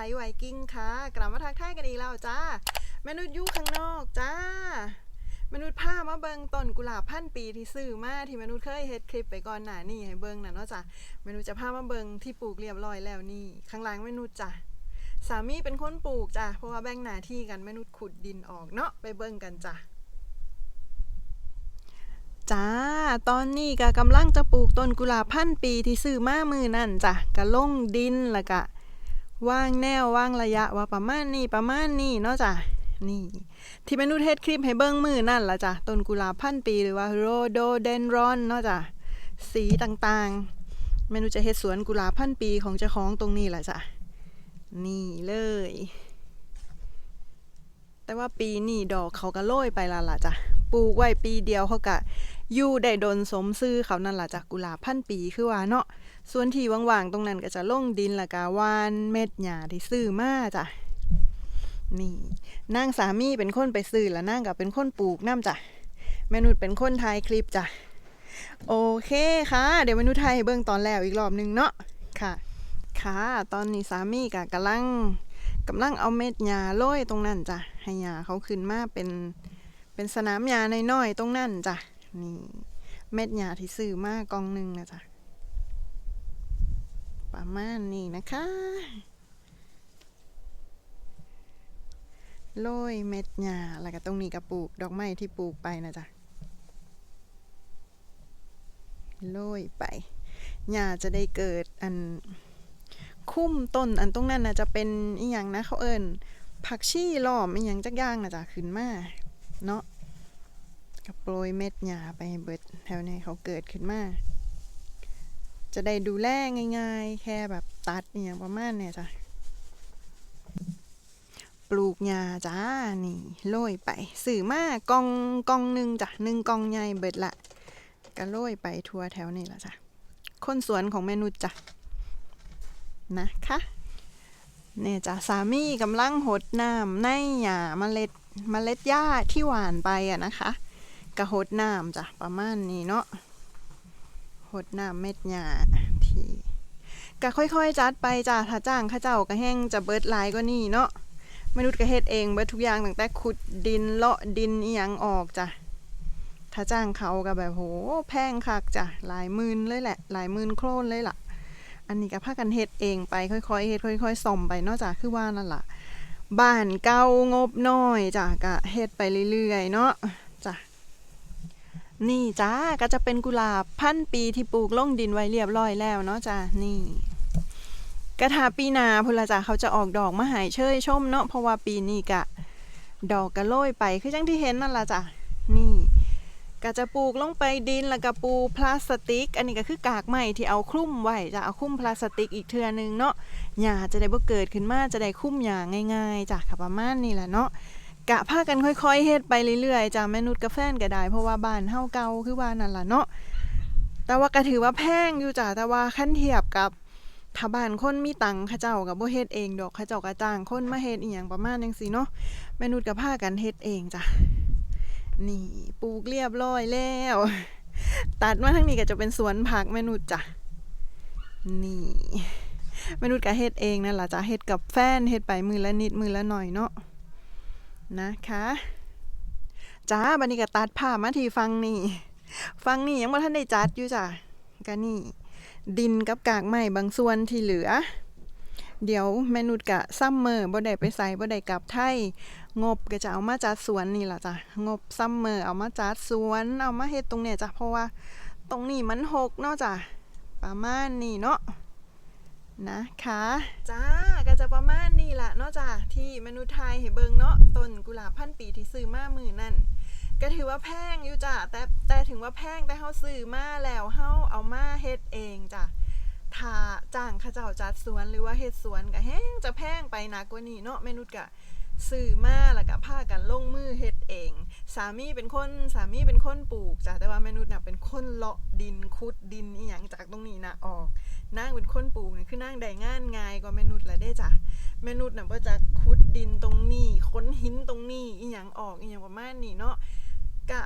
ทยไวกิ้งค่ะ กลับมาทักทายกันอีกแล้วจ้ามนุษย์ยู่ข้างนอกจ้ามนุษย์พามาเบิงต้นกุหลาบพันปีที่ซื้อมาที่มนุษย์เคยเฮ็ดคลิปไปก่อนหน้านี่ให้เบิงนะเนาะจ้ะมนุษย์จะพามาเบิงที่ปลูกเรียบร้อยแล้วนี่ ข้างหล่างมนุษย์จ้ะสามีเป็นคนปลูกจ้ะเพราะว่าแบ่งหน้าที่กันมนุษย์ขุดดินออกเนาะไปเบิงกันจ้ะจ้า ตอนนี้ก็กำลังจะปลูกต้นกุหลาบพันปีที่ซื้อมามือนั่นจ้ะก็ลงดินแล้วก็ ว่างแนวว่างระยะว่าประมาณนี้ประมาณนี้เนาะจ้ะนี่ที่เมนูเทศคลิปให้เบิ้งมือนั่นละจ้ะต้นกุหลาบพันปีหรือว่าโรโดเดนรอนเนาะจ้ะสีต่างๆ เมนูจะเฮ็ดสวนกุหลาบพันปีของเจ้าของตรงนี้แหละจ้ะนี่เลย แต่ว่าปีนี้ดอกเขาก็โรยไปละล่ะจ้ะปลูกไว้ปีเดียวเขาก็ อยู่ได้ดนสมซื้อเขานั่นล่ะจ้ะกุหลาบพันปีคือว่าเนาะส่วนที่ว่างๆตรงนั้นก็จะลงดินล้วก็หวานเม็ดหญ้าที่ซื้อมาจ้ะนี่นางสามีเป็นคนไปซื้อแล้วนางก็เป็นคนปลูกน้ำจ้ะแมนุษเป็นคนถ่ายคลิปจ้ะโอเคค่ะ เดี๋ยวแมนุษถ่ายให้เบิ่งตอนแล้วอีกรอบหนึงเนาะค่ะ ค่ะ ตอนนี้สามีก็กำลังกำลังเอาเม็ดหญ้าโรยตรงนั้นจ้ะให้หญ้าเขาขึ้นมาเป็นเป็นสนามหญ้าน้อยๆตรงนั้นจ้ะ นี่เม็ดหญ้าที่ซื้อมากองหนึ่งนะจ้ะประมาณนี้นะคะโรยเม็ดหญ้าแล้วก็ตรงนี้ก็ปลูกดอกไม้ที่ปลูกไปนะจ๊ะโรยไปหญ้าจะได้เกิดอันคุ้มต้นอันตรงนั้นนะจะเป็นอีหยังนะเขาเอิญผักชีล้อมอีหยังจักอย่างนะจ๊ะขึ้นมาเนาะ ก็โปรยเม็ดหญ้าไปเบิดแถวนี้เขาเกิดขึ้นมา จะได้ดูแลง่าย ๆ แค่แบบตัดอหย่างประมาณเนี่ยจ้ะปลูกหญ้าจ้านี่โรยไปสื่อมากองกองหนึ่งจ้ะหนึ่งกองใหญ่เบิดละก็โรยไปทัวแถวนี่ละจ้ะคนสวนของเมนุษย์จ้ะนะคะเนี่ยจ้ะสามีกำลังหดน้ำในหญ้าเมล็ดเมล็ดหญ้าที่หวานไปอะนะคะ ก็หดน้ำจ้ะประมาณนี้เนาะหดน้ำเม็ดหญ้าที่ก็ค่อยๆจัดไปจ้ะถ้าจ้างข้าเจ้าก็แห้งจะเบิดลายก็นี่เนาะมนุษย์ก็เฮ็ดเองเบิดทุกอย่างตั้งแต่ขุดดินเลาะดินอีหยังออกจ้ะถ้าจ้างเขาก็แบบโหแพงคักจ้ะหลายหมื่นเลยแหละ หลายหมื่นโครนเลยล่ะ อันนี้ก็พากันเฮ็ดเองไปค่อยๆเฮ็ดค่อยๆซ่อมไปเนาะจ้ะคือว่านั่นล่ะบ้านเก่างบน้อยจ้ะก็เฮ็ดไปเรื่อยๆเนาะจ้ะ นี่จ้าก็จะเป็นกุหลาบพันปีที่ปลูกลงดินไว้เรียบร้อยแล้วเนาะจ้ะนี่ กระทาปีนาพุละจ้ะเขาจะออกดอกมาหายเชยชมเนาะเพราะว่าปีนี้กะ ดอกกระโรยไปคือจังที่เห็นนั่นละจ้ะนี่ก็จะปลูกลงไปดินแล้วก็ปูพลาสติก อันนี้ก็คือกากไม้ที่เอาคลุ้มไว้จะเอาคลุ้มพลาสติกอีกเทื่อนึงเนาะหญ้าจะได้บ่เกิดขึ้นมาจะได้คลุ้มหญ้าง่ายๆจ้ะค่ะประมาณนี้แหละเนาะ กะพากันค่อยๆเฮ็ดไปเรื่อยๆจ้ะแม่นุชกับแฟนก็ได้ เพราะว่าบ้านเฮาเก่าคือว่านั่นล่ะเนาะแต่ว่าก็ถือว่าแพงอยู่จ้ะแต่ว่าคันเทียบกับถ้าบ้านคนมีตังค์เขาเจ้ากับบ่เฮ็ดเองดอกเขาเจ้าก็จ้างคนมาเฮ็ดอีหยังประมาณจังซี่เนาะแม่นุชก็พากันเฮ็ดเองจ้ะนี่ปลูกเรียบร้อยแล้ว ตัดมาทางนี้ก็จะเป็นสวนผักแม่นุชจ้ะนี่แม่นุชก็เฮ็ดเองนั่นล่ะจ้ะเฮ็ดกับแฟนเฮ็ดไปมือละนิดมือละหน่อยเนาะ นะคะจ้าบัดนี้ก็ตัดผ้ามาที่ฟังนี่ฟังนี่ยังบ่ทันได้จัดอยู่จ้ะก็นี่ ดินกับกากไม้บางส่วนที่เหลือ เดี๋ยวแมนุษย์กะซัมเมอร์บ่ได้ไปใส่บ่ได้กลับไทยงบก็จะเอามาจัดสวนนี่ล่ะจ้ะงบซัมเมอร์เอามาจัดสวน เอามาเฮ็ดตรงเนี้ยจ้ะเพราะว่าตรงนี้มันหกเนาะจ้ะประมาณนี้เนาะนะคะจ้า จะประมาณนี้ละเนาะจ้ะที่มนุษย์ไทยให้เบิงเนาะต้นกุหลาบพันปีที่ซื้อมามือนั่นก็ถือว่าแพงอยู่จ้ะแต่แต่ถึงว่าแพงแต่เฮาซื้อมาแล้วเฮาเอามาเฮ็ดเองจ้ะถ้าจ้างขาเจ้าจัดสวนหรือว่าเฮ็ดสวนก็แฮงจะแพงไปหนักกว่านี้เนาะแม่นุชก็ซื้อมาแล้วก็พากันลงมือเฮ็ดเอง สามีเป็นคนสามีเป็นคนปลูกจ้ะแต่ว่าแม่นุชน่ะเป็นคนเลาะดินขุดดินอีหยังจากตรงนี้น่ะออก นางเป็นคนปลูกนี่ยคือนางได้งานง่ายกว่าแมนุษย์ละได้จ้ะแมนุษย์น่ะบ่จักขุดดินตรงนี้ค้นหินตรงนี้อีหยังออกอีหยังประมาณนี้เนาะกะ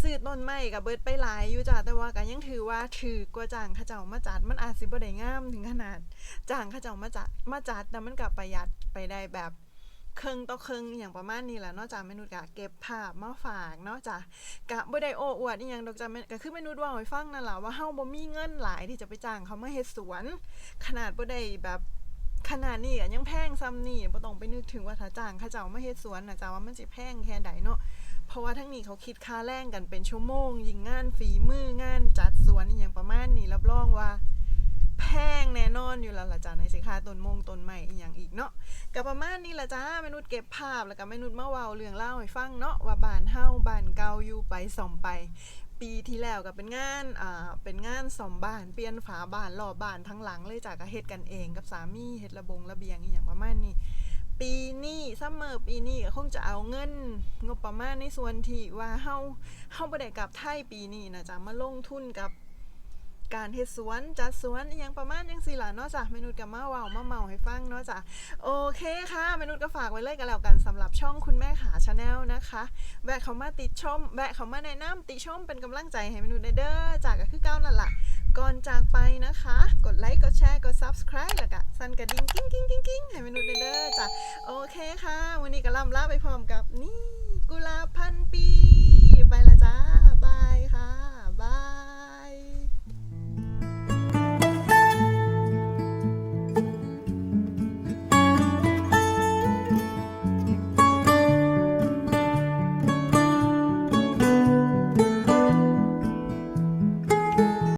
ซื้อซื้อต้นไม้กับเบิดไปหลายอยู่จ้ะแต่ว่าก็ยังถือว่าถือกว่าจ้างเขาเจ้ามาจัดมันอาจสิบ่ได้งามถึงขนาดจ้างเขาเจ้ามาจัดมาจัดแต่มันกับประหยัดไปได้แบบ ครึ่งต่อครึ่งอย่างประมาณนี้แหละเนอกจากเมนูกะเก็บภาพมาฝากเนาะจ้ะกะบ่ได้โอ้อวดอีหยังดอกจ้ะแม่ก็คือเมนูว่าให้ฟังนั่นแหละว่าเฮาบ่มีเงินหลายที่จะไปจ้างเขามาเฮ็ดสวน ขนาดบ่ได้แบบขนาดนี้อะยังแพงซ้ำนี่บ่ต้องไปนึกถึงว่าถ้าจ้างเขาเจ้ามาเฮ็ดสวนน่ะจ้ะว่ามันสิแพงแค่ใดเนาะเพราะว่าทั้งนี้เขาคิดค่าแรงกันเป็นชั่วโมง ยิงงานฝีมืองานจัดสวนอหย่างประมาณนี้รับรองว่า แพงแน่นอนอยู่แล้วล่ะจ้ะในสินค้าต้นมงต้นใหม่อย่างอีกเนาะก็ประมาณนี้ล่ะจ้ามนุษย์เก็บภาพแล้วก็มนุษย์มาเว้าเรื่องเล่าให้ฟังเนาะว่าบ้านเฮาบ้านเก่าอยู่ไปซ่อมไป ปีที่แล้วก็เป็นงานอ่าเป็นงานซ่อมบ้านเปลี่ยนฝาบ้านรอบบ้านทั้งหลังเลยจ้ะก็เฮ็ดกันเองกับสามีเฮ็ดระบงระเบียงอย่างประมาณนี้ปีนี้ซัมเมอร์ปีนี้ก็คงจะเอาเงิน งบประมาณในส่วนที่ว่าเฮาเฮาบ่ได้กลับไทยปีนี้นะจ๊ะมาลงทุนกับ การเฮ็ดสวนจัดสวนอยังประมาณจังซี่ล่ะเนาะจ้ะเมนุษย์ก็มาเว้ามาเมาให้ฟังเนาะจ้ะโอเคค่ะเมนุษย์ก็ฝากไว้เลยกันแล้วกันสำหรับช่องคุณแม่ขาชาแนลนะคะแวะเขามาติดชมแวะเขามาแนะนำติชมเป็นกำลังใจให้เมนุษย์ได้เด้อจ้ะก็คือเก่านั่นล่ะก่อนจากไปนะคะ กดไลค์กดแชร์กด subscribe แล้วก็สั่นกระดิ่งกิ้งกิ้งกิ้งกิ้งให้เมนูเด้อจ้ะโอเคค่ะ วันนี้ก็ล่ำลาไปพร้อมกับนี่กุหลาบพันปี ไปละจ้าบายค่ะบาย